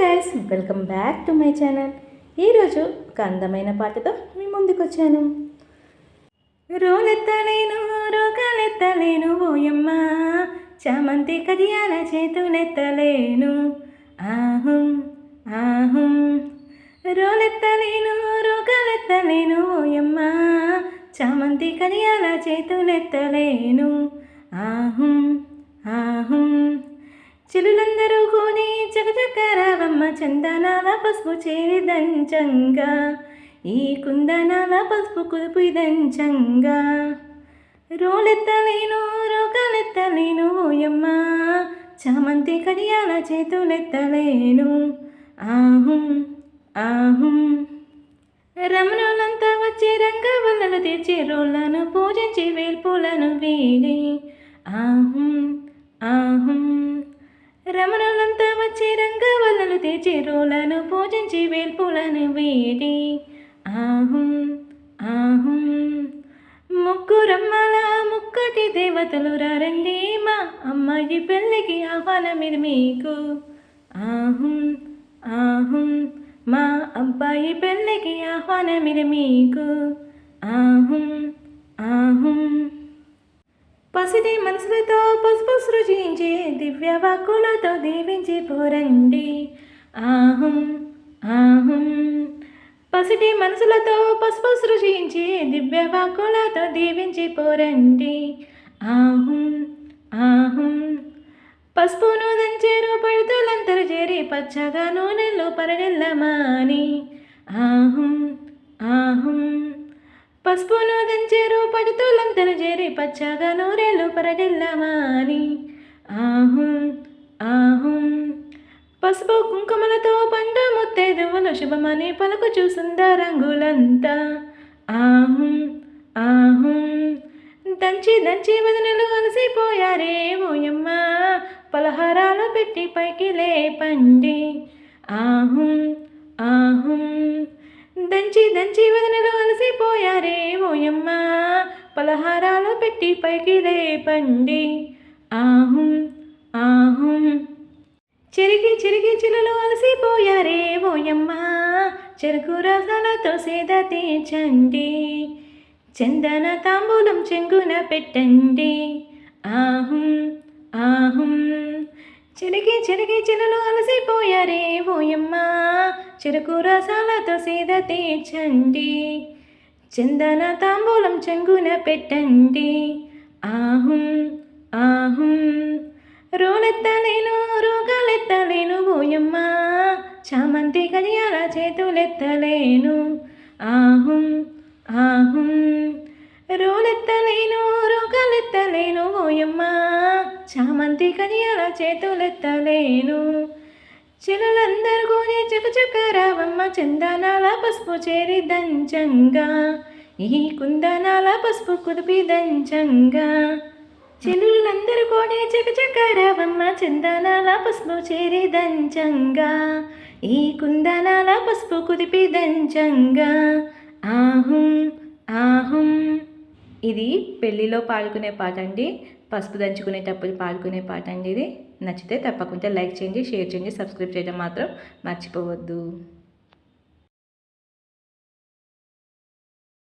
Guys welcome back to my channel ఈరోజు ఒక అందమైన పాటతో మీ ముందుకు వచ్చాను రోలెత్తలేను రోగాలెత్తలేను ఓయమ్మ. చామంతి కదియాల చేతులెత్తలేను ఆహుం ఆహుం. రోలెత్తలేను రోగాలెత్తలేను ఓయమ్మ. చామంతి కదియాల చేతులెత్తలేను ఆహుం ఆహుం. చిలులందరూ కూని చకచకరావమ్మ చందనాల పసుపు చేరి దంచంగా. ఈ కుందనాల పసుపు కుదుపు దంచంగా రోలెత్తలేను రోగాలెత్తలేను ఓయమ్మ. చామంతి కడియాల చేతులెత్తలేను. ఆహుం ఆహుం. రమణులంతా వచ్చి రంగవల్లలు తీర్చి రోళ్ళను పూజించి వేల్పులను వీడి. ఆహుం ఆహుం. రమణులంతా వచ్చి రంగవల్లలు తెచ్చి రోలను పూజించి వేల్పులను వీడి. ఆహుం ఆహుం. ముగ్గురమ్మల ముక్కటి దేవతలు రారండి మా అమ్మాయి పెళ్ళికి ఆహ్వానం ఇది మీకు. ఆహుం ఆహుం. మా అబ్బాయి పెళ్ళికి ఆహ్వానం ఇది మీకు. ఆహుం ఆహుం. పసిడి మనసులతో పసుపు సృజ దివ్య వాక్కులతో దీవించి పోరండి. ఆహుం ఆహుం. పసిటి మనసులతో పసుపు సృజించి దివ్య వాక్కులతో దీవించి పోరండి. ఆహుం ఆహుం. పసుపును దంచేరు పడుతులంతరు చేరి పచ్చగా నూనెలు పరగెల్లమాని. ఆహుం ఆహుం. పసుపును దంచేరు పడుతులంతరు చేరి పచ్చగా నూనెలు పరగెల్లమాని. ఆహుం ఆహుం. పసుపు కుంకుమలతో పంట ముత్తైదువులు శుభమని పలుకుచు సుందరంగులంతా ఆహుం ఆహుం. దంచి దంచి వదనలు అలసిపోయారే ఓయమ్మ. పలహారాలు పెట్టి పైకి లేపండి. ఆహుం ఆహుం. దంచి దంచి వదనలు అలసిపోయారే ఓయమ్మ. పలహారాలు పెట్టి పైకి లేపండి. ఆహుం ఆహుం. చెరిగి చెరిగి చిలలు అలసిపోయారే ఓయమ్మ. చెరుకు రసాలతో సేద తీర్చండి. చందన తాంబూలం చెంగున పెట్టండి. ఆహుం ఆహుం. చెరిగి చెరిగి చిలలు అలసిపోయారే ఓయమ్మ. చెరుకు రసాలతో సేద తీర్చండి. చందన తాంబూలం చెంగున పెట్టండి. ఆహుం ఆహం. రోలెత్తలేను రోగాలెత్తలేను ఓయమ్మ చామంతి కడియాల చేతులెత్తలేను. ఆహుం ఆహుం. రోలెత్తలేను రోగాలెత్తలేను ఓయమ్మ చామంతి కడియాల చేతులెత్తలేను. చిలలందరూ కోని రావమ్మ. చందనాల పసుపు చేరి దంచంగా. ఈ కుందనాల పసుపు కుదిపి దంచంగా. చెల్లులందరూ కూడా చకచకరావమ్మ చందనాల పసుపు చేరి దంచంగా ఈ కుందనాల పసుపు కుదిపి దంచంగా ఆహుం ఆహుం. ఇది పెళ్ళిలో పాడుకునే పాట అండి. పసుపు దంచుకునేటప్పుడు పాడుకునే పాట అండి ఇది. నచ్చితే తప్పకుండా లైక్ చేయండి షేర్ చేయండి సబ్స్క్రైబ్ చేయడం మాత్రం మర్చిపోవద్దు.